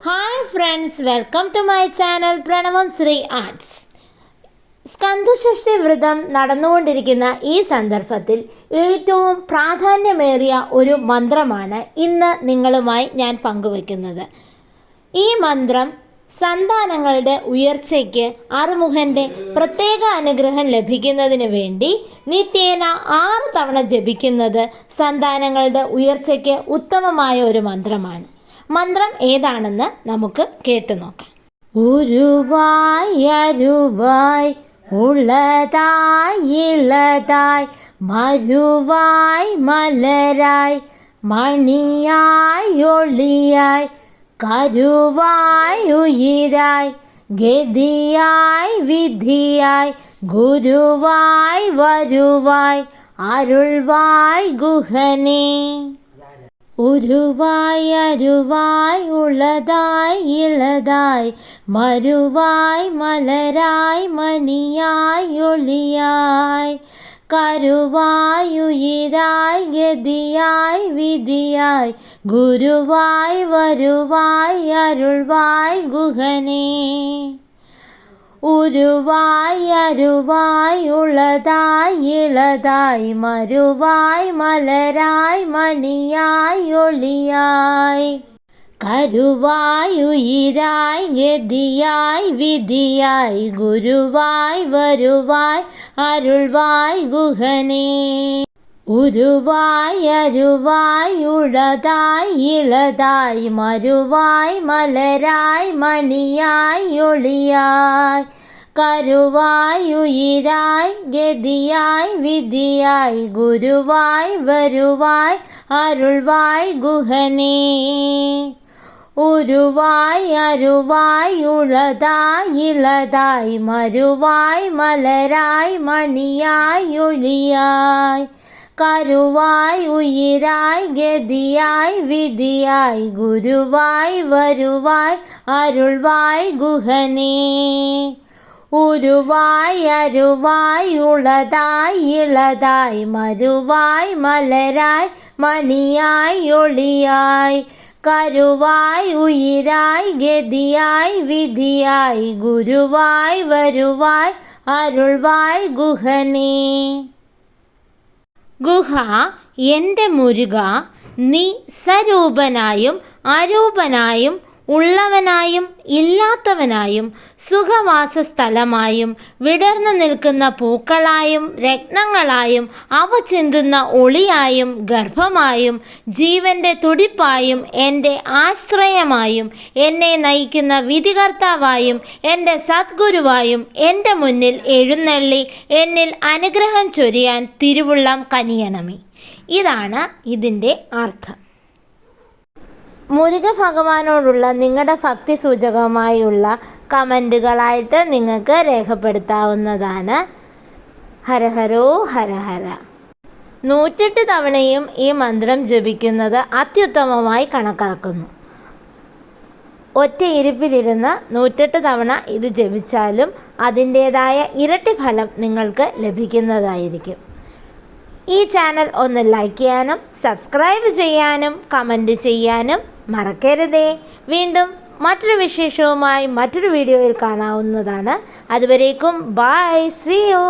Hi friends welcome to my channel Pranavam Sree arts Skandashashti വ്രതം നടന്നുകൊണ്ടിരിക്കുന്ന ഈ സന്ദർഭത്തിൽ ഏറ്റവും പ്രാധാന്യമേറിയ ഒരു മന്ത്രമാണ് ഇന്ന് നിങ്ങളുമായി ഞാൻ പങ്കുവെക്കുന്നത്. ഈ മന്ത്രം സന്താനങ്ങളുടെ ഉയർച്ചയ്ക്ക് അറുമുഖന്റെ പ്രത്യേക അനുഗ്രഹം ലഭിക്കുന്നതിന് വേണ്ടി നിത്യേന ആറ് തവണ ജപിക്കുന്നത് സന്താനങ്ങളുടെ ഉയർച്ചയ്ക്ക് ഉത്തമമായ ഒരു മന്ത്രമാണ്. മന്ത്രം ഏതാണെന്ന് നമുക്ക് കേട്ടു നോക്കാം. ഉരുവായി അരുവായി ഉള്ളതായി മരുവായി മലരായി മണിയായി ഒളിയായി കരുവായി ഉയിരായി ഗതിയായി വിധിയായി ഗുരുവായി വരുവായി അരുൾവായി ഗുഹനേ. ഉരുവായി അരുവായി ഉള്ളതായി ഇളതായി മരുവായി മലരായി മണിയായി ഒളിയായി. കരുവായി ഉയിരായി ഗതിയായി വിധിയായി ഗുരുവായി വരുവായി അരുൾവായി ഗുഹനേ. ഉരുവായി അരുവായി ഉള്ളതായി ഇളതായി മരുവായി മലരായി മണിയായി ഒളിയായി കരുവായി ഉയിരായി ഗതിയായി വിധിയായി ഗുരുവായി വരുവായി അരുൾവായി ഗുഹനേ ഉരുവായി അരുവായി ഉളതായി ഇളതായി മരുവായി മലരായി മണിയായി ഒളിയായി കരുവായുയിരായി ഗതിയായി വിധിയായി ഗുരുവായി വരുവായി അരുൾവായി ഗുഹനേ. ഉരുവായി അരുവായി ഉളതായി ഇളതായി മരുവായി മലരായി മണിയായി ഒളിയായി കരുവായി ഉയിരായി ഗതിയായി വിധിയായി ഗുരുവായി വരുവായി അരുൾവായി ഗുഹനേ. ഉരുവായി അരുവായി ഉളതായി ഇളതായി മരുവായി മലരായി മണിയായി ഒളിയായി. കരുവായി ഉയിരായി ഗതിയായി വിധിയായി ഗുരുവായി വരുവായി അരുൾവായി ഗുഹനേ. ഗുഹ എന്റെ മുരുക നീ സരൂപനായും അരൂപനായും ഉള്ളവനായും ഇല്ലാത്തവനായും സുഖവാസ സ്ഥലമായും വിടർന്നു നിൽക്കുന്ന പൂക്കളായും രത്നങ്ങളായും അവ ചിന്തുന്ന ഒളിയായും ഗർഭമായും ജീവന്റെ തുടിപ്പായും എന്റെ ആശ്രയമായും എന്നെ നയിക്കുന്ന വിധികർത്താവായും എന്റെ സദ്ഗുരുവായും എന്റെ മുന്നിൽ എഴുന്നള്ളി എന്നിൽ അനുഗ്രഹം ചൊരിയാൻ തിരുവുള്ളം കനിയണമേ. ഇതാണ് ഇതിന്റെ അർത്ഥം. മുരുക ഭഗവാനോടുള്ള നിങ്ങളുടെ ഭക്തി സൂചകമായുള്ള കമന്റുകളായിട്ട് നിങ്ങൾക്ക് രേഖപ്പെടുത്താവുന്നതാണ്. ഹരഹരോ ഹരഹര നൂറ്റെട്ട് തവണയും ഈ മന്ത്രം ജപിക്കുന്നത് അത്യുത്തമമായി കണക്കാക്കുന്നു. ഒറ്റ ഇരിപ്പിലിരുന്ന് നൂറ്റെട്ട് തവണ ഇത് ജപിച്ചാലും അതിന്റേതായ ഇരട്ടി ഫലം നിങ്ങൾക്ക് ലഭിക്കുന്നതായിരിക്കും. ഈ ചാനൽ ഒന്ന് ലൈക്ക് ചെയ്യാനും സബ്സ്ക്രൈബ് ചെയ്യാനും കമന്റ് ചെയ്യാനും മറക്കരുതേ. വീണ്ടും മറ്റൊരു വിശേഷവുമായി മറ്റൊരു വീഡിയോയിൽ കാണാവുന്നതാണ്. അതുവരേക്കും ബൈ സി യു